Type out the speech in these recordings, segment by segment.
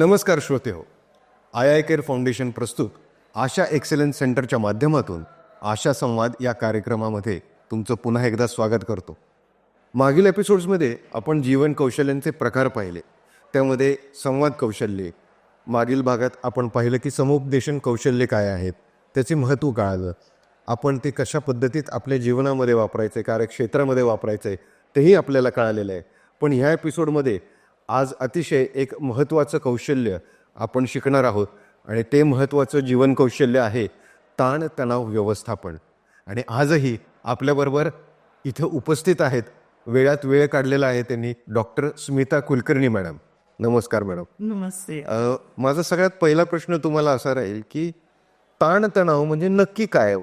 नमस्कार श्रोते हो. आय आय केअर फाउंडेशन प्रस्तुत आशा एक्सेलन्स सेंटरच्या माध्यमातून आशा संवाद या कार्यक्रमामध्ये तुमचं पुन्हा एकदा स्वागत करतो. मागील एपिसोड्समध्ये आपण जीवन कौशल्यांचे प्रकार पाहिले. त्यामध्ये संवाद कौशल्ये मागील भागात आपण पाहिलं की समुपदेशन कौशल्य काय आहेत त्याचे महत्त्व कळालं. आपण ते कशा पद्धतीत आपल्या जीवनामध्ये वापरायचे कार्यक्षेत्रामध्ये वापरायचे तेही आपल्याला कळालेलं आहे. पण ह्या एपिसोडमध्ये आज अतिशय एक महत्त्वाचं कौशल्य आपण शिकणार आहोत आणि ते महत्त्वाचं जीवन कौशल्य आहे ताण तणाव व्यवस्थापन. आणि आजही आपल्याबरोबर इथं उपस्थित आहेत वेळात वेळ काढलेला आहे त्यांनी डॉक्टर स्मिता कुलकर्णी मॅडम. नमस्कार मॅडम. नमस्ते. माझा सगळ्यात पहिला प्रश्न तुम्हाला असा राहील की ताणतणाव म्हणजे नक्की काय?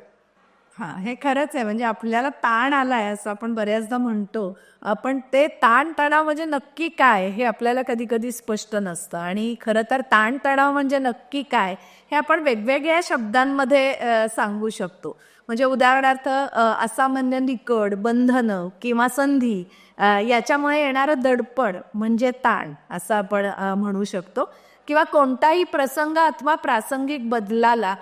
हा हे खरंच आहे. म्हणजे आपल्याला ताण आलाय असं आपण बऱ्याचदा म्हणतो. आपण ते ताणतणाव म्हणजे नक्की काय हे आपल्याला कधी कधी स्पष्ट नसतं. आणि खरं तर ताणतणाव म्हणजे नक्की काय हे आपण वेगवेगळ्या शब्दांमध्ये सांगू शकतो. म्हणजे उदाहरणार्थ असामान्य निकड बंधनं किंवा संधी याच्यामुळे येणारं दडपण म्हणजे ताण असं आपण म्हणू शकतो. किंवा कोणताही प्रसंग अथवा प्रासंगिक बदलाला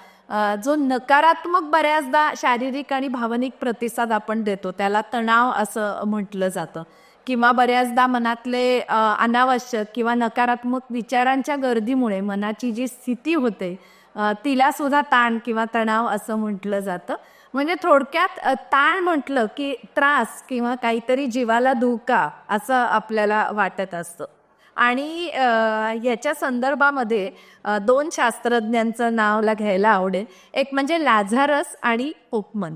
जो नकारात्मक बऱ्याचदा शारीरिक आणि भावनिक प्रतिसाद आपण देतो त्याला तणाव असं म्हटलं जातं. किंवा बऱ्याचदा मनातले अनावश्यक किंवा नकारात्मक विचारांच्या गर्दीमुळे मनाची जी स्थिती होते तिला सुद्धा ताण किंवा तणाव असं म्हटलं जातं. म्हणजे थोडक्यात ताण म्हटलं की त्रास किंवा काहीतरी जीवाला धोका असं आपल्याला वाटत असतं. आणि याच्या संदर्भामध्ये दोन शास्त्रज्ञांचं नावला घ्यायला आवडेल. एक म्हणजे लाझारस आणि पोपमन.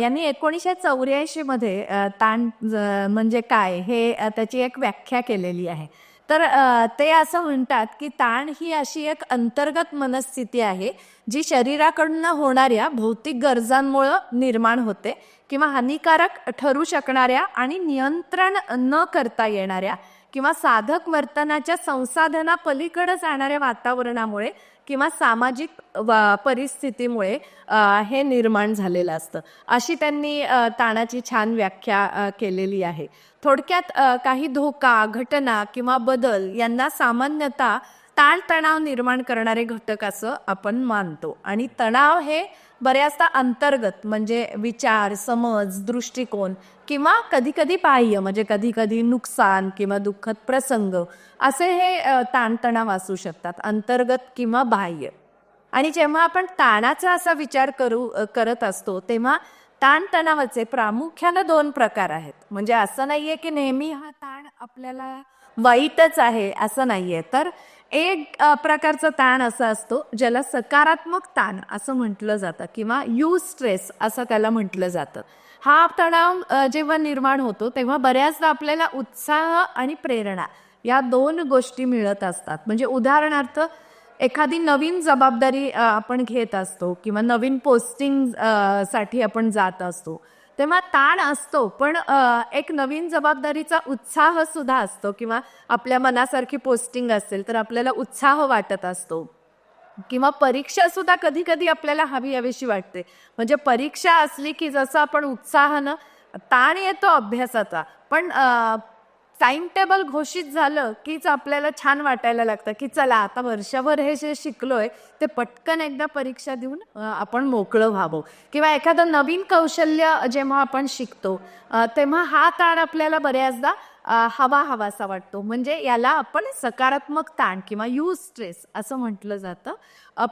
यांनी एकोणीसशे चौऱ्याऐंशीमध्ये ताण म्हणजे काय हे त्याची एक व्याख्या केलेली आहे. तर ते असं म्हणतात की ताण ही अशी एक अंतर्गत मनस्थिती आहे जी शरीराकडून होणाऱ्या भौतिक गरजांमुळं निर्माण होते किंवा हानिकारक ठरू शकणाऱ्या आणि नियंत्रण न करता येणाऱ्या किंवा साधक वर्तनाच्या संसाधना पलीकडे जाणाऱ्या वातावरणामुळे किंवा सामाजिक वा- परिस्थितीमुळे हे निर्माण झालेलं असतं. अशी त्यांनी ताणाची छान व्याख्या केलेली आहे. थोडक्यात काही धोका घटना किंवा बदल यांना सामान्यतः ताणतणाव निर्माण करणारे घटक असं आपण मानतो. आणि तणाव हे बऱ्याचदा अंतर्गत म्हणजे विचार समज दृष्टिकोन किंवा कधी कधी बाह्य म्हणजे कधी कधी नुकसान किंवा दुःखद प्रसंग असे हे ताणतणाव असू शकतात अंतर्गत किंवा बाह्य. आणि जेव्हा आपण ताणाचा असा विचार करू करत असतो तेव्हा ताणतणावाचे प्रामुख्यानं दोन प्रकार आहेत. म्हणजे असं नाहीये की नेहमी हा ताण आपल्याला वाईटच आहे असं नाहीये. तर एक प्रकारचा ताण असा असतो ज्याला सकारात्मक ताण असं म्हटलं जातं किंवा यू स्ट्रेस असं त्याला म्हटलं जातं. हा तणाव जेव्हा निर्माण होतो तेव्हा बऱ्याचदा आपल्याला उत्साह आणि प्रेरणा या दोन गोष्टी मिळत असतात. म्हणजे उदाहरणार्थ एखादी नवीन जबाबदारी आपण घेत असतो किंवा नवीन पोस्टिंगसाठी आपण जात असतो. तेव्हा ताण असतो पण एक नवीन जबाबदारीचा उत्साह सुद्धा असतो किंवा आपल्या मनासारखी पोस्टिंग असेल तर आपल्याला उत्साह वाटत असतो. किंवा परीक्षा सुद्धा कधी कधी आपल्याला हवी हवीशी वाटते. म्हणजे परीक्षा असली की जसं आपण उत्साहानं ताण येतो अभ्यासाचा पण टाइम टेबल घोषित झालं कीच आपल्याला छान वाटायला लागतं की चला आता वर्षभर हे जे शिकलोय ते पटकन एकदा परीक्षा देऊन आपण मोकळं व्हावं. किंवा एखादं नवीन कौशल्य जेव्हा आपण शिकतो तेव्हा हा ताण आपल्याला बऱ्याचदा हवा हवासा वाटतो. म्हणजे याला आपण सकारात्मक ताण किंवा यू स्ट्रेस असं म्हटलं जातं.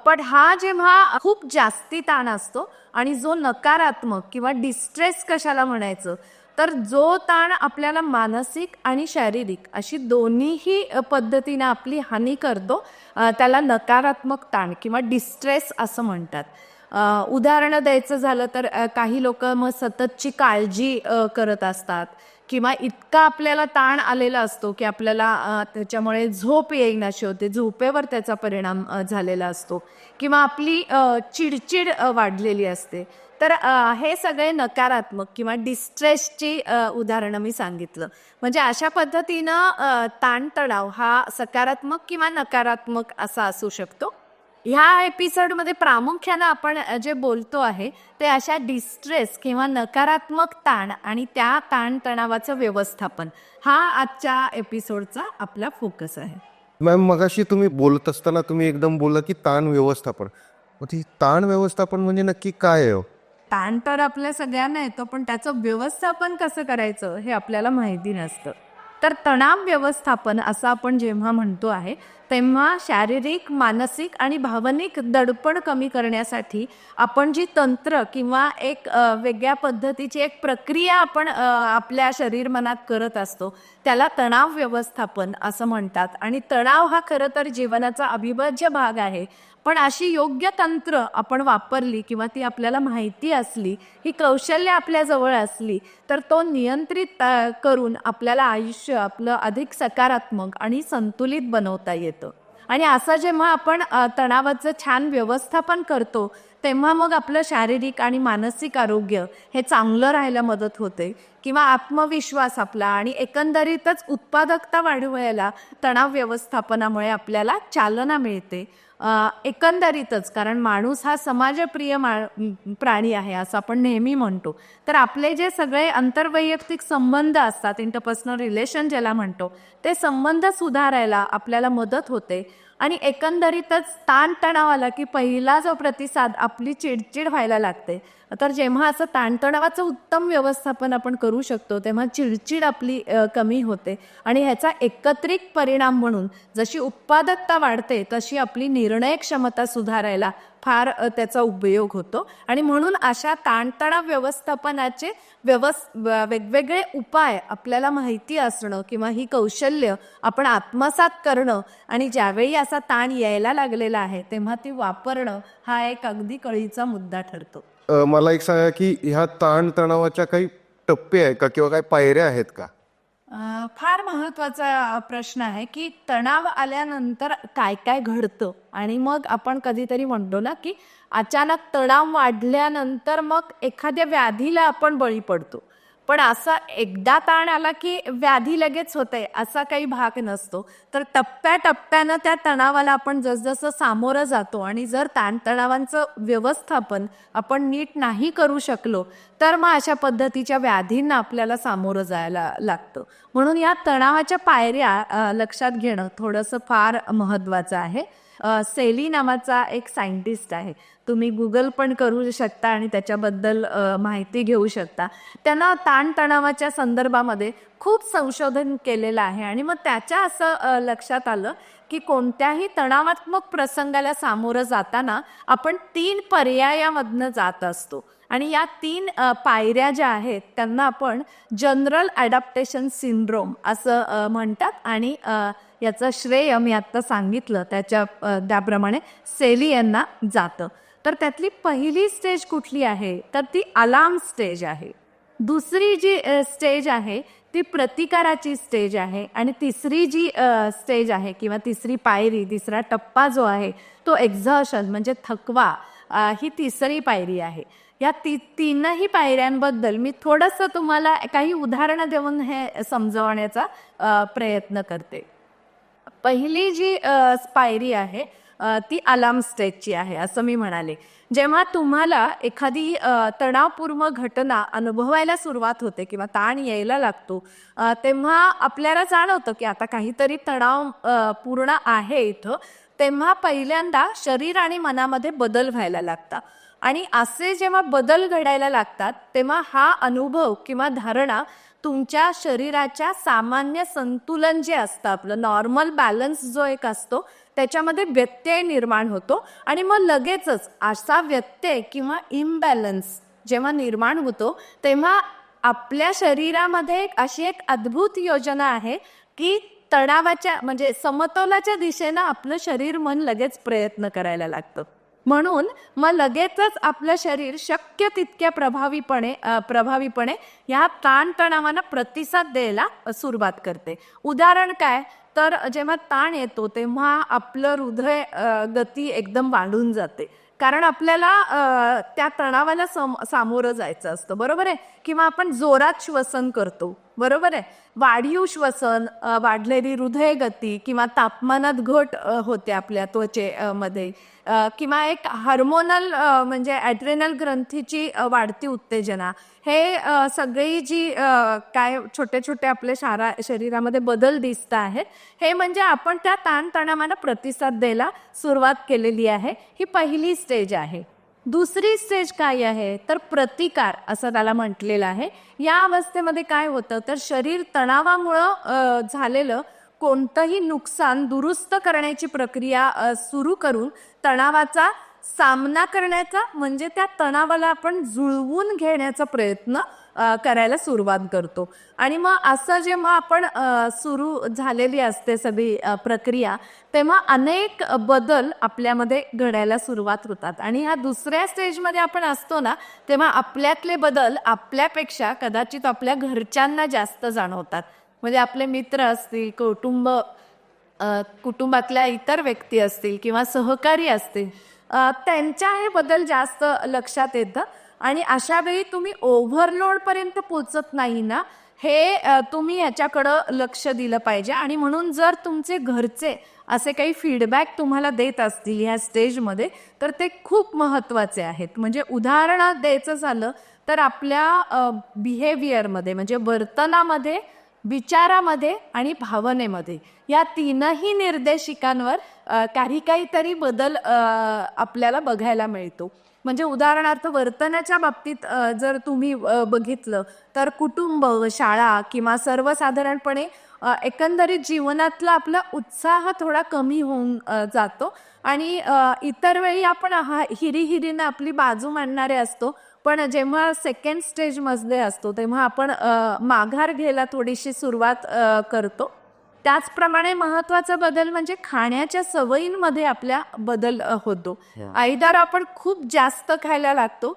पण हा जेव्हा खूप जास्ती ताण असतो आणि जो नकारात्मक किंवा डिस्ट्रेस कशाला म्हणायचं तर जो ताण आपल्याला मानसिक आणि शारीरिक अशी दोन्हीही पद्धतीनं पद्धतीने आपली हानी करतो त्याला नकारात्मक ताण किंवा डिस्ट्रेस असं म्हणतात. उदाहरणं द्यायचं झालं तर काही लोक मग सततची काळजी करत असतात किंवा इतका आपल्याला ताण आलेला असतो की आपल्याला त्याच्यामुळे झोप येईनाशी होते झोपेवर त्याचा परिणाम झालेला असतो किंवा आपली चिडचिड वाढलेली असते. तर हे सगळे नकारात्मक किंवा डिस्ट्रेसची उदाहरणं मी सांगितलं. म्हणजे अशा पद्धतीनं ताणतणाव हा सकारात्मक किंवा नकारात्मक असा असू शकतो. ह्या एपिसोडमध्ये प्रामुख्यानं आपण जे बोलतो आहे ते अशा डिस्ट्रेस किंवा नकारात्मक ताण आणि त्या ताणतणावाचं व्यवस्थापन. हा आजच्या एपिसोडचा आपला फोकस आहे. मॅम मगाशी तुम्ही बोलत असताना तुम्ही एकदम बोलला की ताण व्यवस्थापन. मग ती ताण व्यवस्थापन म्हणजे नक्की काय आहे हो? ताण तर आपल्या सगळ्यांना येतो पण त्याचं व्यवस्थापन कसं करायचं हे आपल्याला माहिती नसतं. तर तणाव व्यवस्थापन असं आपण जेव्हा म्हणतो आहे तेव्हा शारीरिक मानसिक आणि भावनिक दडपण कमी करण्यासाठी आपण जी तंत्र किंवा एक वेगळ्या पद्धतीची एक प्रक्रिया आपण आपल्या शरीर मनात करत असतो त्याला तणाव व्यवस्थापन असं म्हणतात. आणि तणाव हा खरं तर जीवनाचा अविभाज्य भाग आहे. पण अशी योग्य तंत्र आपण वापरली किंवा ती आपल्याला माहिती असली ही कौशल्य आपल्याजवळ असली तर तो नियंत्रित करून आपल्याला आयुष्य आपलं अधिक सकारात्मक आणि संतुलित बनवता येतं. आणि असं जेव्हा आपण तणावाचं छान व्यवस्थापन करतो तेव्हा मग आपलं शारीरिक आणि मानसिक आरोग्य हे चांगलं राहायला मदत होते. किंवा आत्मविश्वास आपला आणि एकंदरीतच उत्पादकता वाढवायला तणाव व्यवस्थापनामुळे आपल्याला चालना मिळते. एकंदरीतच कारण माणूस हा समाजप्रिय मा प्राणी आहे असं आपण नेहमी म्हणतो. तर आपले जे सगळे आंतरवैयक्तिक संबंध असतात इंटरपर्सनल रिलेशन ज्याला म्हणतो ते संबंध सुधारायला आपल्याला मदत होते. आणि एकंदरीतच ताणतणाव आला की पहिला जो प्रतिसाद आपली चिडचिड व्हायला लागते तर जेव्हा असं ताणतणावाचं उत्तम व्यवस्थापन आपण करू शकतो तेव्हा चिडचिड आपली कमी होते. आणि ह्याचा एकत्रित परिणाम म्हणून जशी उत्पादकता वाढते तशी आपली निर्णय क्षमता सुधारायला फार त्याचा उपयोग होतो. आणि म्हणून अशा ताणतणाव व्यवस्थापनाचे व्यवस् वेगवेगळे उपाय आपल्याला माहिती असणं किंवा ही कौशल्य आपण आत्मसात करणं आणि ज्यावेळी असा ताण यायला लागलेला आहे तेव्हा ती वापरणं हा एक अगदी कळीचा मुद्दा ठरतो. अ, मला एक सांगा की ह्या ताणतणावाच्या काही टप्पे आहे का किंवा काही पायऱ्या आहेत का? फार महत्त्वाचा प्रश्न आहे की तणाव आल्यानंतर काय काय घडतं? आणि मग आपण कधीतरी म्हणतो ना की अचानक तणाव वाढल्यानंतर मग एखाद्या व्याधीला आपण बळी पडतो. पण असा एकदा ताण आला की व्याधी लगेच होते असा काही भाग नसतो. तर टप्प्याटप्प्यानं त्या तणावाला आपण जसजसं सामोरं जातो आणि जर ताणतणावांचं व्यवस्थापन आपण नीट नाही करू शकलो तर मग अशा पद्धतीच्या व्याधींना आपल्याला सामोरं जायला लागतं. म्हणून या तणावाच्या पायऱ्या लक्षात घेणं थोडंसं फार महत्त्वाचं आहे. सेली नावाचा एक सायंटिस्ट आहे. तुम्ही गुगल पण करू शकता आणि त्याच्याबद्दल माहिती घेऊ शकता. त्यांना ताणतणावाच्या संदर्भामध्ये खूप संशोधन केलेलं आहे आणि मग त्याच्या असं लक्षात आलं की कोणत्याही तणावात्मक प्रसंगाला सामोरं जाताना आपण तीन पर्यायामधनं जात असतो. आणि या तीन पायऱ्या ज्या आहेत त्यांना आपण जनरल ॲडॅप्टेशन सिंड्रोम असं म्हणतात. आणि याचं श्रेय मी आत्ता सांगितलं त्याच्या त्याप्रमाणे सेली यांना जातं. तर त्यातली पहिली स्टेज कुठली आहे? तर ती अलार्म स्टेज आहे. दुसरी जी स्टेज आहे ती प्रतिकाराची स्टेज आहे. आणि तिसरी जी स्टेज आहे किंवा तिसरी पायरी तिसरा टप्पा जो आहे तो एक्झॉशन म्हणजे थकवा ही तिसरी पायरी आहे. या ती तीनही पायऱ्यांबद्दल मी थोडंसं तुम्हाला काही उदाहरणं देऊन हे समजवण्याचा प्रयत्न करते. पहिली जी पायरी आहे ती अलार्म स्टेजची आहे असं मी म्हणाले. जेव्हा तुम्हाला एखादी तणावपूर्व तणावपूर्ण घटना अनुभवायला सुरुवात होते किंवा ताण यायला लागतो तेव्हा आपल्याला जाणवतं की आता काहीतरी तणाव पूर्ण आहे इथं तेव्हा पहिल्यांदा शरीर आणि मनामध्ये बदल व्हायला लागतात आणि असे जेव्हा बदल घडायला लागतात तेव्हा हा अनुभव किंवा धारणा तुमच्या शरीराच्या सामान्य संतुलन जे असतं आपलं नॉर्मल बॅलन्स जो एक असतो त्याच्यामध्ये व्यत्यय निर्माण होतो. आणि मग लगेचच असा व्यत्यय किंवा इम्बॅलन्स जेव्हा निर्माण होतो तेव्हा आपल्या शरीरामध्ये एक अशी एक अद्भुत योजना आहे की तणावाच्या म्हणजे समतोलाच्या दिशेनं आपलं शरीर मन लगेच प्रयत्न करायला लागतं. म्हणून मग लगेचच आपलं शरीर शक्य तितक्या प्रभावीपणे प्रभावीपणे ह्या ताणतणावांना प्रतिसाद द्यायला सुरुवात करते. उदाहरण काय? तर जेव्हा ताण येतो तेव्हा आपलं हृदय गती एकदम वाढून जाते. कारण आपल्याला त्या तणावाला सम सामोरं जायचं असतं. बरोबर आहे? किंवा आपण जोरात श्वसन करतो. बरोबर आहे. वाढीव श्वसन वाढलेली हृदय गती किंवा तापमानात घट होते आपल्या त्वचे मध्ये. किंवा एक हार्मोनल म्हणजे ॲड्रेनल ग्रंथीची वाढती उत्तेजना. हे सगळी जी काय छोटे छोटे आपले शारा शरीरामध्ये बदल दिसत आहेत हे म्हणजे आपण त्या ताणतणावांना प्रतिसाद द्यायला सुरुवात केलेली आहे. ही पहिली स्टेज आहे. दुसरी स्टेज काय आहे? तर प्रतिकार असं त्याला म्हटलेलं आहे. या अवस्थेमध्ये काय होतं? तर शरीर तणावामुळं झालेलं कोणतंही नुकसान दुरुस्त करण्याची प्रक्रिया सुरू करून तणावाचा सामना करण्याचा म्हणजे त्या तणावाला आपण जुळवून घेण्याचा प्रयत्न करायला सुरुवात करतो. आणि मग असं जेव्हा आपण सुरू झालेली असते सगळी प्रक्रिया तेव्हा अनेक बदल आपल्यामध्ये घडायला सुरुवात होतात. आणि ह्या दुसऱ्या स्टेजमध्ये आपण असतो ना तेव्हा आपल्यातले बदल आपल्यापेक्षा कदाचित आपल्या घरच्यांना जास्त जाणवतात. म्हणजे आपले मित्र असतील कुटुंब कुटुंबातल्या इतर व्यक्ती असतील किंवा सहकारी असतील त्यांच्या हे बदल जास्त लक्षात येतं. आणि अशा वेळी तुम्ही ओव्हरलोडपर्यंत पोचत नाही ना हे तुम्ही याच्याकडं लक्ष दिलं पाहिजे. आणि म्हणून जर तुमचे घरचे असे काही फीडबॅक तुम्हाला देत असतील ह्या स्टेजमध्ये तर ते खूप महत्त्वाचे आहेत. म्हणजे उदाहरणात द्यायचं झालं तर आपल्या बिहेवियरमध्ये म्हणजे वर्तनामध्ये विचारामध्ये आणि भावनेमध्ये या तीनही निर्देशिकांवर काही काहीतरी बदल आपल्याला बघायला मिळतो. म्हणजे उदाहरणार्थ वर्तनाच्या बाबतीत जर तुम्ही बघितलं तर कुटुंब शाळा किंवा सर्वसाधारणपणे एकंदरीत जीवनातला आपला उत्साह थोडा कमी होऊन जातो. आणि इतर वेळी आपण हा हिरीहिरीनं आपली बाजू मांडणारे असतो. पण जेव्हा सेकंड स्टेजमध्ये असतो तेव्हा आपण माघार घ्यायला थोडीशी सुरुवात करतो. त्याचप्रमाणे महत्त्वाचा बदल म्हणजे खाण्याच्या सवयींमध्ये आपल्या बदल होतो. आईदार आपण खूप जास्त खायला लागतो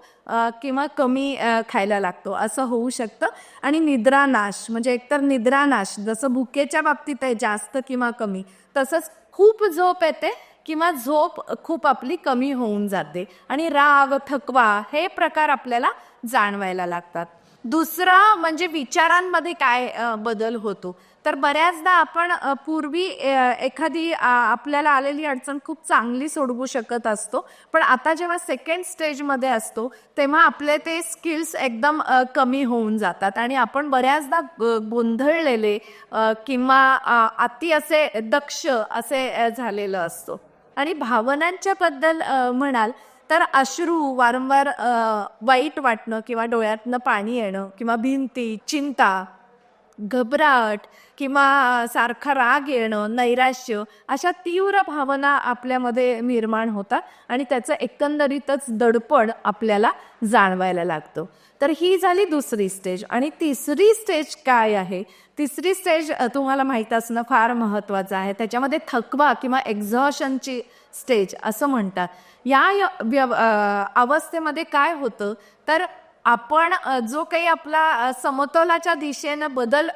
किंवा कमी खायला लागतो असं होऊ शकतं. आणि निद्रानाश म्हणजे एकतर निद्रानाश जसं भुकेच्या बाबतीत आहे जास्त किंवा कमी तसंच खूप झोप येते किंवा झोप खूप आपली कमी होऊन जाते. आणि राग थकवा हे प्रकार आपल्याला जाणवायला लागतात. दुसरा म्हणजे विचारांमध्ये काय बदल होतो? तर बऱ्याचदा आपण पूर्वी एखादी आपल्याला आलेली अडचण खूप चांगली सोडवू शकत असतो. पण आता जेव्हा सेकंड स्टेजमध्ये असतो तेव्हा आपले ते स्किल्स एकदम कमी होऊन जातात. आणि आपण बऱ्याचदा गोंधळलेले किंवा अति असे दक्ष असे झालेलं असतो. आणि भावनांच्या बद्दल म्हणाल तर अश्रू वारंवार वाईट वाटणं किंवा डोळ्यातनं पाणी येणं किंवा भिंती चिंता घबराट किंवा सारखा राग येणं नैराश्य अशा तीव्र भावना आपल्यामध्ये निर्माण होतात आणि त्याचं एकंदरीतच दडपण आपल्याला जाणवायला लागतं. तर ही झाली दुसरी स्टेज आणि तिसरी स्टेज काय आहे? तिसरी स्टेज तुम्हाला माहीत असणं फार महत्त्वाचं आहे. त्याच्यामध्ये थकवा किंवा एक्झॉशनची स्टेज असं म्हणतात. या य- व्यव- अवस्थेमध्ये काय होतं? तर आपण जो काही आपला समतोलाच्या दिशेनं बदल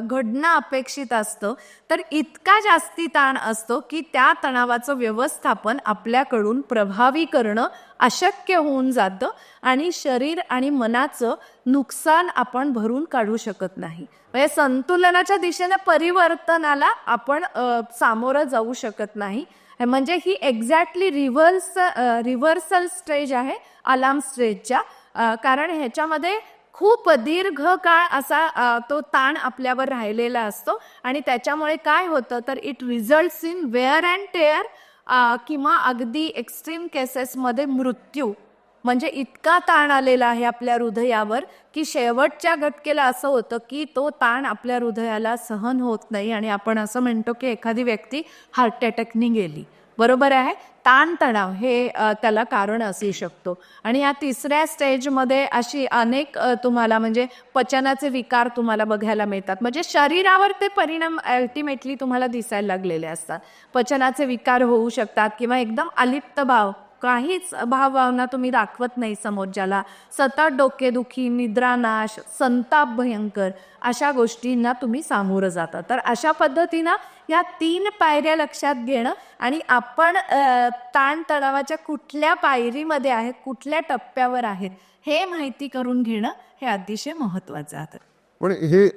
घडणं अपेक्षित असतं तर इतका जास्ती ताण असतो की त्या तणावाचं व्यवस्थापन आपल्याकडून प्रभावी करणं अशक्य होऊन जातं आणि शरीर आणि मनाचं नुकसान आपण भरून काढू शकत नाही. म्हणजे संतुलनाच्या दिशेनं परिवर्तनाला आपण सामोरं जाऊ शकत नाही. म्हणजे ही एक्झॅक्टली रिव्हर्स रिव्हर्सल स्टेज आहे अलार्म स्टेजच्या कारण ह्याच्यामध्ये खूप दीर्घ काळ असा तो ताण आपल्यावर राहिलेला असतो. आणि त्याच्यामुळे काय होतं तर it results in wear and tear किंवा अगदी एक्स्ट्रीम केसेसमध्ये मृत्यू. म्हणजे इतका ताण आलेला आहे आपल्या हृदयावर की शेवटच्या घटकेला असं होतं की तो ताण आपल्या हृदयाला सहन होत नाही. आणि आपण असं म्हणतो की एखादी व्यक्ती हार्ट अटॅकनी गेली. बरोबर आहे? ताणतणाव हे त्याला कारण असू शकतो. आणि या तिसऱ्या स्टेजमध्ये अशी अनेक तुम्हाला म्हणजे पचनाचे विकार तुम्हाला बघायला मिळतात. म्हणजे शरीरावर ते परिणाम अल्टिमेटली तुम्हाला दिसायला लागलेले असतात. पचनाचे विकार होऊ शकतात किंवा एकदम अलिप्त भाव काहीच भावभावना तुम्ही दाखवत नाही समोरच्याला सतत डोकेदुखी निद्रानाश संताप भयंकर अशा गोष्टींना तुम्ही सामोरं जाता. तर अशा पद्धतीनं या तीन पायऱ्या लक्षात घेणं आणि आपण ताणतणावाच्या कुठल्या पायरीमध्ये आहेत कुठल्या टप्प्यावर आहेत हे माहिती करून घेणं हे अतिशय महत्त्वाचं आहे. पण हे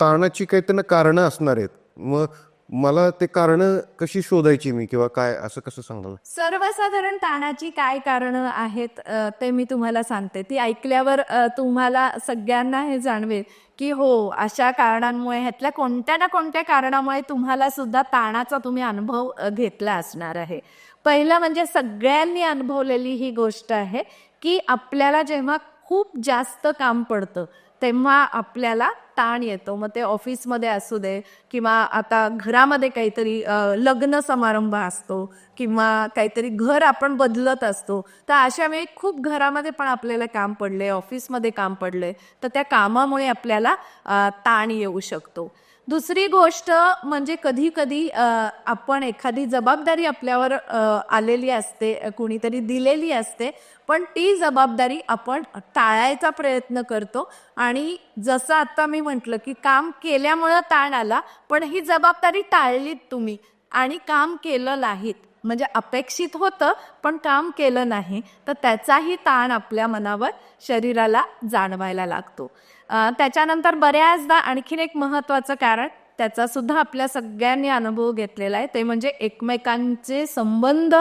ताणाची काही त्यांना कारणं असणार आहेत. मग मला ते कारणं कशी शोधायची मी किंवा काय असं कसं सांगाल? सर्वसाधारण ताणाची काय कारणं आहेत ते मी तुम्हाला सांगते. ती ऐकल्यावर तुम्हाला सगळ्यांना हे जाणवेल की हो अशा कारणांमुळे ह्यातल्या कोणत्या ना कोणत्या कारणामुळे तुम्हाला सुद्धा ताणाचा तुम्ही अनुभव घेतला असणार आहे. पहिलं म्हणजे सगळ्यांनी अनुभवलेली ही गोष्ट आहे की आपल्याला जेव्हा खूप जास्त काम पडतं तेव्हा आपल्याला ताण येतो मग ते ऑफिसमध्ये असू दे किंवा आता घरामध्ये काहीतरी लग्न समारंभ असतो किंवा काहीतरी घर आपण बदलत असतो तर अशा वेळी खूप घरामध्ये पण आपल्याला काम पडले ऑफिसमध्ये काम पडले तर त्या कामामुळे आपल्याला ताण येऊ शकतो. दुसरी गोष्ट म्हणजे कधी कधी आपण एखादी जबाबदारी आपल्यावर आलेली असते कुणीतरी दिलेली असते पण ती जबाबदारी आपण टाळायचा प्रयत्न करतो. आणि जसं आता मी म्हटलं की काम केल्यामुळं ताण आला पण ही जबाबदारी टाळलीत तुम्ही. आणि काम केलं नाहीत. म्हणजे अपेक्षित होतं पण काम केलं नाही. तर त्याचाही ताण आपल्या मनावर शरीराला जाणवायला लागतो. त्याच्यानंतर बऱ्याचदा आणखीन एक महत्त्वाचं कारण त्याचासुद्धा आपल्या सगळ्यांनी अनुभव घेतलेला आहे. ते म्हणजे एकमेकांचे संबंध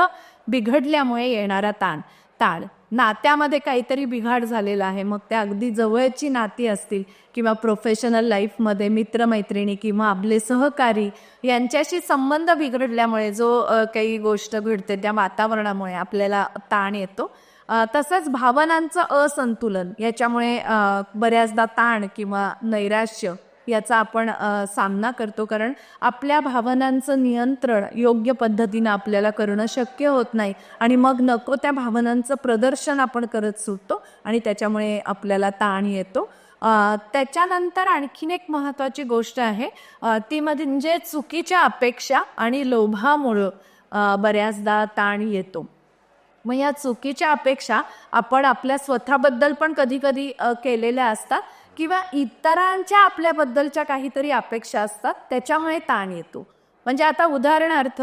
बिघडल्यामुळे येणारा ताण ताण. नात्यामध्ये काहीतरी बिघाड झालेला आहे. मग त्या अगदी जवळची नाती असतील किंवा प्रोफेशनल लाईफमध्ये मित्रमैत्रिणी किंवा आपले सहकारी यांच्याशी संबंध बिघडल्यामुळे जो काही गोष्ट घडते त्या वातावरणामुळे आपल्याला ताण येतो. तसंच भावनांचं असंतुलन याच्यामुळे बऱ्याचदा ताण किंवा नैराश्य याचा आपण सामना करतो. कारण आपल्या भावनांचं नियंत्रण योग्य पद्धतीनं आपल्याला करणं शक्य होत नाही. आणि मग नको त्या भावनांचं प्रदर्शन आपण करत सुटतो आणि त्याच्यामुळे आपल्याला ताण येतो. त्याच्यानंतर आणखीन एक महत्त्वाची गोष्ट आहे. ती म्हणजे चुकीच्या अपेक्षा आणि लोभामुळं बऱ्याचदा ताण येतो. मग या चुकीच्या अपेक्षा आपण आपल्या स्वतःबद्दल पण कधी कधी केलेल्या असतात. किंवा इतरांच्या आपल्याबद्दलच्या काहीतरी अपेक्षा असतात त्याच्यामुळे ताण येतो. म्हणजे आता उदाहरणार्थ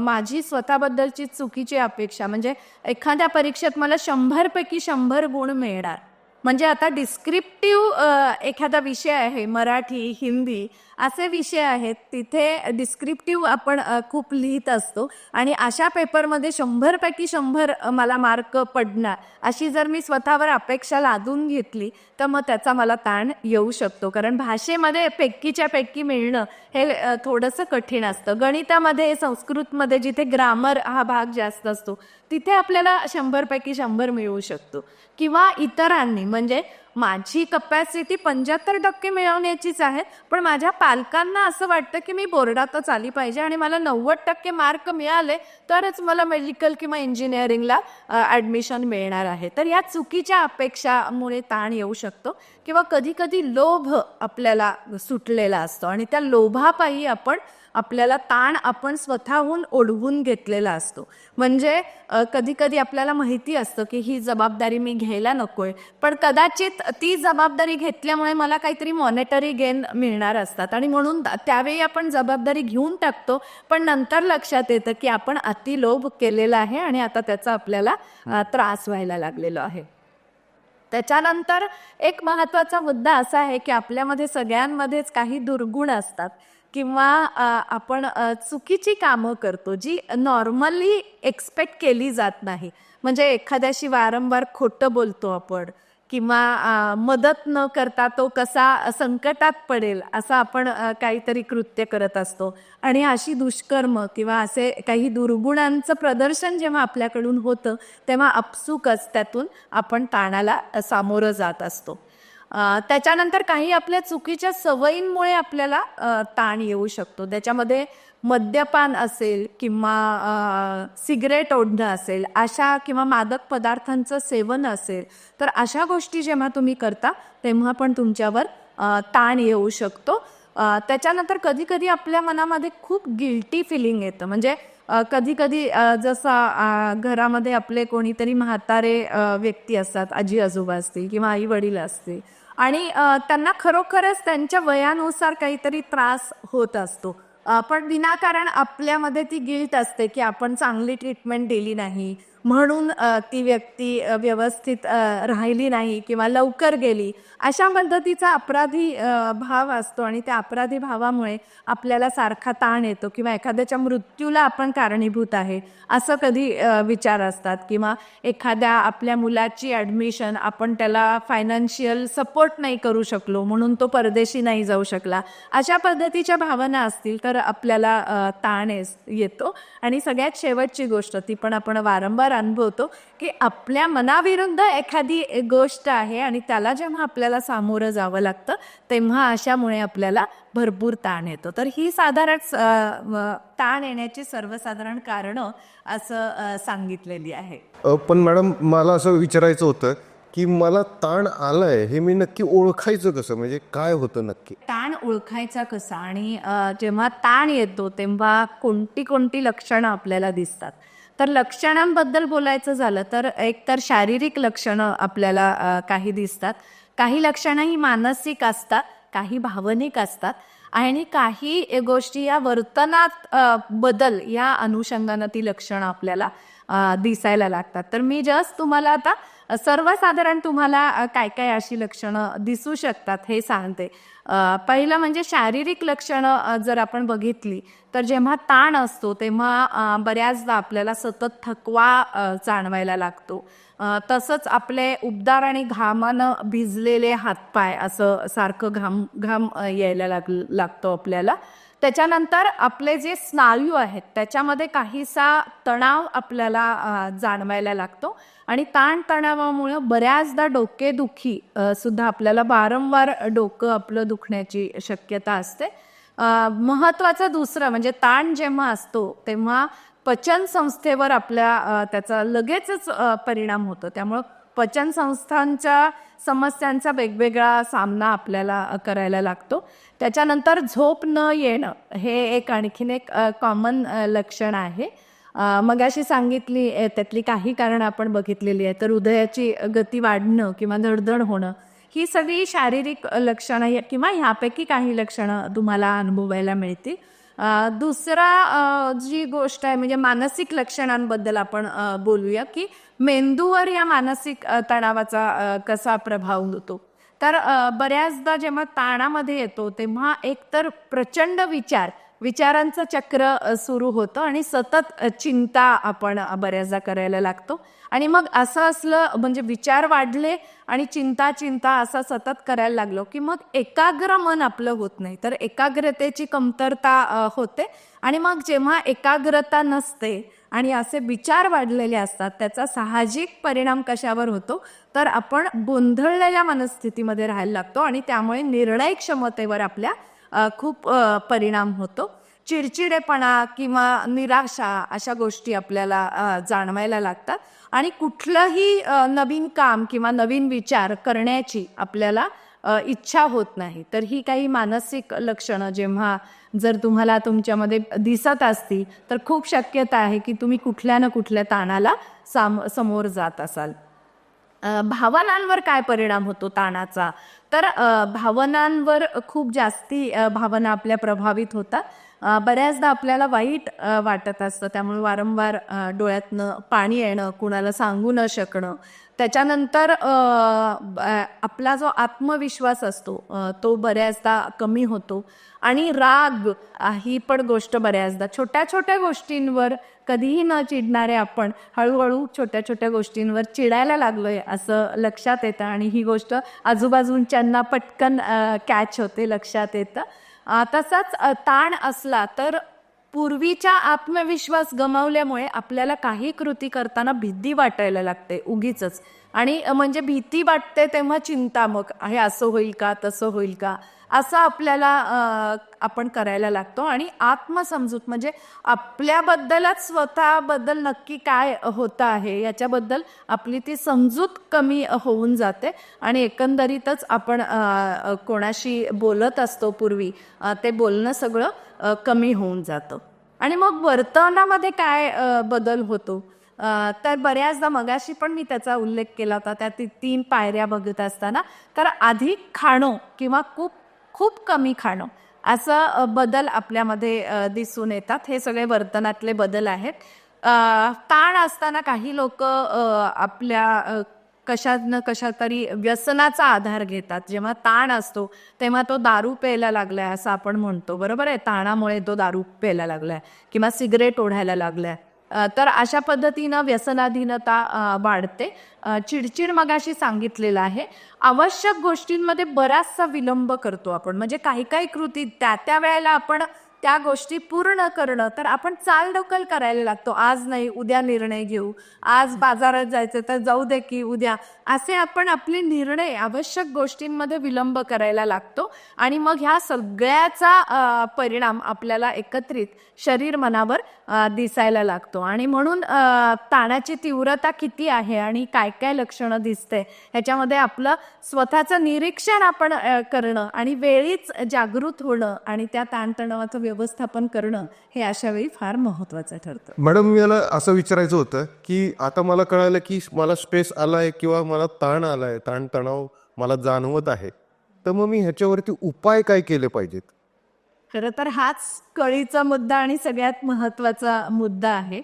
माझी स्वतःबद्दलची चुकीची अपेक्षा म्हणजे एखाद्या परीक्षेत मला शंभरपैकी शंभर गुण मिळणार. म्हणजे आता डिस्क्रिप्टिव्ह एखादा विषय आहे मराठी हिंदी असे विषय आहेत तिथे डिस्क्रिप्टिव्ह आपण खूप लिहित असतो. आणि अशा पेपरमध्ये शंभरपैकी शंभर मला मार्क पडणार. अशी जर मी स्वतःवर अपेक्षा लादून घेतली तर मग त्याचा मला ताण येऊ शकतो. कारण भाषेमध्ये पैकीच्या पैकी मिळणं हे थोडंसं कठीण असतं. गणितामध्ये संस्कृतमध्ये जिथे ग्रामर हा भाग जास्त असतो तिथे आपल्याला शंभरपैकी शंभर मिळू शकतो. किंवा इतरांनी म्हणजे माझी कपॅसिटी पंच्याहत्तर टक्के मिळवण्याचीच आहे पण माझ्या पालकांना असं वाटतं की मी बोर्डातच आली पाहिजे आणि मला नव्वद टक्के मार्क मिळाले तरच मला मेडिकल किंवा इंजिनिअरिंगला ॲडमिशन मिळणार आहे. तर या चुकीच्या अपेक्षामुळे ताण येऊ शकतो किंवा कधी कधी लोभ आपल्याला सुटलेला असतो आणि त्या लोभापायी आपण आपल्याला ताण आपण स्वतःहून ओढवून घेतलेला असतो. म्हणजे कधी कधी आपल्याला माहिती असतं की ही जबाबदारी मी घ्यायला नकोय पण कदाचित ती जबाबदारी घेतल्यामुळे मला काहीतरी मॉनिटरी गेन मिळणार असतात. आणि म्हणून त्यावेळी आपण जबाबदारी घेऊन टाकतो पण नंतर लक्षात येतं की आपण अतिलोभ केलेला आहे आणि आता त्याचा आपल्याला त्रास व्हायला लागलेलो आहे. त्याच्यानंतर एक महत्त्वाचा मुद्दा असा आहे की आपल्यामध्ये सगळ्यांमध्येच काही दुर्गुण असतात. किंवा आपण चुकीची कामं करतो जी नॉर्मली एक्सपेक्ट केली जात नाही. म्हणजे एखाद्याशी वारंवार खोटं बोलतो आपण किंवा मदत न करता तो कसा संकटात पडेल असं आपण काहीतरी कृत्य करत असतो. आणि अशी दुष्कर्म किंवा असे काही दुर्गुणांचं प्रदर्शन जेव्हा आपल्याकडून होतं तेव्हा अपसुकच त्यातून आपण ताणाला सामोरं जात असतो. त्याच्यानंतर काही आपल्या चुकीच्या सवयींमुळे आपल्याला ताण येऊ शकतो. त्याच्यामध्ये मद्यपान असेल किंवा सिगरेट ओढणं असेल अशा किंवा मादक पदार्थांचं सेवन असेल तर अशा गोष्टी जेव्हा तुम्ही करता तेव्हा पण तुमच्यावर ताण येऊ शकतो. त्याच्यानंतर कधी कधी आपल्या मनामध्ये खूप गिल्टी फिलिंग येतं. म्हणजे कधी कधी जसं घरामध्ये आपले कोणीतरी म्हातारे व्यक्ती असतात आजी आजोबा असतील किंवा आई वडील असतील आणि त्यांना खरोखरच त्यांच्या वयानुसार काहीतरी त्रास होत असतो. पण विनाकारण आपल्यामध्ये ती गिल्ट असते की आपण चांगली ट्रीटमेंट दिली नाही. म्हणून ती व्यक्ती व्यवस्थित राहिली नाही किंवा लवकर गेली अशा पद्धतीचा अपराधी भाव असतो आणि त्या अपराधी भावामुळे आपल्याला सारखा ताण येतो किंवा एखाद्याच्या मृत्यूला आपण कारणीभूत आहे असं कधी विचार असतात किंवा एखाद्या आपल्या मुलाची ॲडमिशन आपण त्याला फायनान्शियल सपोर्ट नाही करू शकलो म्हणून तो परदेशी नाही जाऊ शकला अशा पद्धतीच्या भावना असतील तर आपल्याला ताण येतो. आणि सगळ्यात शेवटची गोष्ट ती पण आपण वारंवार अनुभवतो की आपल्या मनाविरुद्ध एखादी गोष्ट आहे आणि त्याला जेव्हा आपल्याला सामोरं जावं लागतं तेव्हा अशामुळे आपल्याला भरपूर ताण येतो. तर ही साधारण ताण येण्याची सर्वसाधारण कारणं असं सांगितलेली आहे. पण मॅडम मला असं विचारायचं होतं की मला ताण आलाय हे मी नक्की ओळखायचं कसं? म्हणजे काय होतं नक्की? ताण ओळखायचा कसा? आणि जेव्हा ताण येतो तेव्हा कोणती कोणती लक्षणं आपल्याला दिसतात? तर लक्षणांबद्दल बोलायचं झालं तर एकतर शारीरिक लक्षणं आपल्याला काही दिसतात. काही लक्षणं ही मानसिक असतात काही भावनिक असतात. आणि काही गोष्टी या वर्तनात बदल या अनुषंगानं ती लक्षणं आपल्याला दिसायला लागतात. तर मी जस्ट तुम्हाला आता सर्वसाधारण तुम्हाला काय काय अशी लक्षणं दिसू शकतात हे सांगते. पहिलं म्हणजे शारीरिक लक्षणं जर आपण बघितली तर जेव्हा ताण असतो तेव्हा बऱ्याचदा आपल्याला सतत थकवा जाणवायला लागतो. तसंच आपले उबदार आणि घामानं भिजलेले हातपाय असं सारखं घाम घाम यायला लाग लागतो आपल्याला. त्याच्यानंतर आपले जे स्नायू आहेत त्याच्यामध्ये काहीसा तणाव आपल्याला जाणवायला लागतो. आणि ताणतणावामुळं बऱ्याचदा डोकेदुखी सुद्धा आपल्याला वारंवार डोकं आपलं दुखण्याची शक्यता असते. महत्त्वाचं दुसरं म्हणजे ताण जेव्हा असतो तेव्हा पचन संस्थेवर आपल्या त्याचा लगेचच परिणाम होतो. त्यामुळं पचन संस्थांच्या समस्यांचा वेगवेगळा सामना आपल्याला करायला लागतो. त्याच्यानंतर झोप न येणं हे एक आणखीन एक कॉमन लक्षण आहे. मगाशी सांगितली त्यातली काही कारणं आपण बघितलेली आहे तर हृदयाची गती वाढणं किंवा धडधड होणं ही सगळी शारीरिक लक्षणं किंवा ह्यापैकी काही लक्षणं तुम्हाला अनुभवायला मिळतील. दुसरा जी गोष्ट आहे म्हणजे मानसिक लक्षणांबद्दल आपण बोलूया की मेंदूवर या मानसिक तणावाचा कसा प्रभाव होतो? तर बऱ्याचदा जेव्हा ताणामध्ये येतो तेव्हा एकतर प्रचंड विचार विचारांचं चक्र सुरू होतं आणि सतत चिंता आपण बऱ्याचदा करायला लागतो. आणि मग असं असलं म्हणजे विचार वाढले आणि चिंता चिंता असं सतत करायला लागलो की मग एकाग्र मन आपलं होत नाही. तर एकाग्रतेची कमतरता होते. आणि मग जेव्हा एकाग्रता नसते आणि असे विचार वाढलेले असतात त्याचा साहजिक परिणाम कशावर होतो? तर आपण गोंधळलेल्या मनस्थितीमध्ये राहायला लागतो आणि त्यामुळे निर्णय क्षमतेवर आपल्या खूप परिणाम होतो. चिडचिडेपणा किंवा निराशा अशा गोष्टी आपल्याला जाणवायला लागतात. आणि कुठलंही नवीन काम किंवा नवीन विचार करण्याची आपल्याला इच्छा होत नाही. तर ही काही मानसिक लक्षणं जेव्हा जर तुम्हाला तुमच्यामध्ये दिसत असतील तर खूप शक्यता आहे की तुम्ही कुठल्या ना कुठल्या ताणाला साम समोर जात असाल. भावनांवर काय परिणाम होतो ताणाचा? तर भावनांवर खूप जास्ती भावना आपल्या प्रभावित होतात. बऱ्याचदा आपल्याला वाईट वाटत असतं. त्यामुळे वारंवार डोळ्यातनं पाणी येणं कुणाला सांगू न शकणं त्याच्यानंतर आपला जो आत्मविश्वास असतो तो बऱ्याचदा कमी होतो. आणि राग ही पण गोष्ट बऱ्याचदा छोट्या छोट्या गोष्टींवर कधीही न चिडणारे आपण हळूहळू छोट्या छोट्या गोष्टींवर चिडायला लागलोय असं लक्षात येतं. आणि ही गोष्ट आजूबाजूंच्यांना पटकन कॅच होते लक्षात येतं. तसाच ताण असला तर पूर्वीच्या आत्मविश्वास गमावल्यामुळे आपल्याला काही कृती करताना भीती वाटायला लागते उगीच आणि म्हणजे भीती वाटते तेव्हा चिंता मग हे असं होईल का? तसं होईल का? असं आपल्याला आपण करायला लागतो. आणि आत्मसमजूत म्हणजे आपल्याबद्दलच स्वतःबद्दल नक्की काय होतं आहे याच्याबद्दल आपली ती समजूत कमी होऊन जाते. आणि एकंदरीतच आपण कोणाशी बोलत असतो पूर्वी ते बोलणं सगळं कमी होऊन जातं. आणि मग वर्तनामध्ये काय बदल होतो? तर बऱ्याचदा मगाशी पण मी त्याचा उल्लेख केला होता. त्या ती तीन पायऱ्या बघत असताना. तर आधी खाणं किंवा खूप खूप कमी खाणं असं बदल आपल्यामध्ये दिसून येतात. हे सगळे वर्तनातले बदल आहेत. ताण असताना काही लोक आपल्या कशात न कशा तरी व्यसनाचा आधार घेतात. जेव्हा ताण असतो तेव्हा तो दारू प्यायला लागलाय असं आपण म्हणतो. बरोबर आहे? ताणामुळे तो दारू प्यायला लागलाय किंवा सिगरेट ओढायला लागलाय. आहे तर अशा पद्धतीनं व्यसनाधीनता वाढते. चिडचिड मगाशी सांगितलेलं आहे. आवश्यक गोष्टींमध्ये बराचसा विलंब करतो आपण. म्हणजे काही काही कृती त्या त्या वेळेला आपण त्या गोष्टी पूर्ण करणं तर आपण चालढकल करायला लागतो. आज नाही उद्या निर्णय घेऊ. आज बाजारात जायचं तर जाऊ दे की उद्या. असे आपण आपले निर्णय आवश्यक गोष्टींमध्ये विलंब करायला लागतो. आणि मग ह्या सगळ्याचा परिणाम आपल्याला एकत्रित शरीर मनावर दिसायला लागतो. आणि म्हणून ताणाची तीव्रता किती आहे आणि काय काय लक्षणं दिसते ह्याच्यामध्ये आपलं स्वतःचं निरीक्षण आपण करणं आणि वेळीच जागृत होणं आणि त्या ताणतणावाचं व्यवस्थापन करणं हे अशा वेळी फार महत्वाचं ठरतं. मॅडम मला असं विचारायचं होतं की आता मला कळालं की मला स्ट्रेस आलाय किंवा मला ताण आलाय ताण तणाव मला जाणवत आहे. तर मग मी ह्याच्यावरती उपाय काय केले पाहिजेत? खरं तर हाच कळीचा मुद्दा आणि सगळ्यात महत्त्वाचा मुद्दा आहे.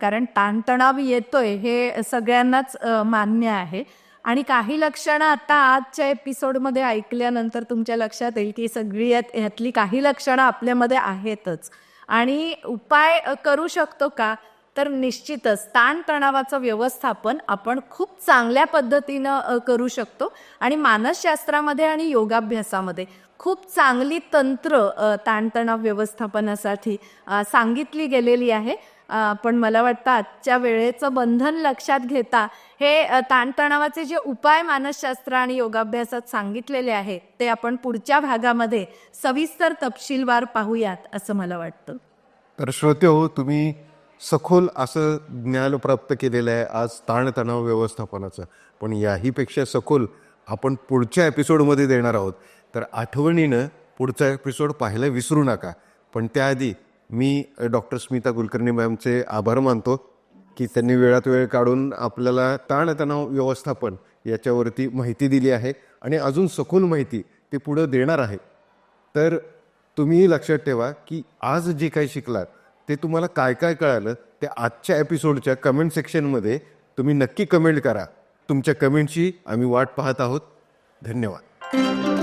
कारण ताणतणाव येतोय हे सगळ्यांनाच मान्य आहे. आणि काही लक्षणं आता आजच्या एपिसोडमध्ये ऐकल्यानंतर तुमच्या लक्षात येईल की सगळी यात- ह्यातली काही लक्षणं आपल्यामध्ये आहेतच. आणि उपाय करू शकतो का? तर निश्चितच ताणतणावाचं व्यवस्थापन आपण खूप चांगल्या पद्धतीनं करू शकतो. आणि मानसशास्त्रामध्ये आणि योगाभ्यासामध्ये खूप चांगली तंत्र ताणतणाव व्यवस्थापनासाठी सांगितली गेलेली आहे. पण मला वाटतं आजच्या वेळेचं बंधन लक्षात घेता हे ताणतणावाचे जे उपाय मानसशास्त्र आणि योगाभ्यासात सांगितलेले आहेत ते आपण पुढच्या भागामध्ये सविस्तर तपशीलवार पाहूयात असं मला वाटतं. तर श्रोते हो तुम्ही सखोल असं ज्ञान प्राप्त केलेलं आहे आज ताणतणाव व्यवस्थापनाचं. पण याहीपेक्षा सखोल आपण पुढच्या एपिसोडमध्ये देणार आहोत. तर आठवणीनं पुढचा एपिसोड पाहायला विसरू नका. पण त्याआधी मी डॉक्टर स्मिता कुलकर्णी मॅमचे आभार मानतो की त्यांनी वेळात वेळ काढून आपल्याला ताणतणाव व्यवस्थापन याच्यावरती माहिती दिली आहे आणि अजून सखोल माहिती ते पुढं देणार आहे. तर तुम्ही लक्षात ठेवा की आज जे काही शिकलात ते तुम्हाला काय काय कळालं ते आजच्या एपिसोडच्या कमेंट सेक्शनमध्ये तुम्ही नक्की कमेंट करा. तुमच्या कमेंटची आम्ही वाट पाहत आहोत. धन्यवाद.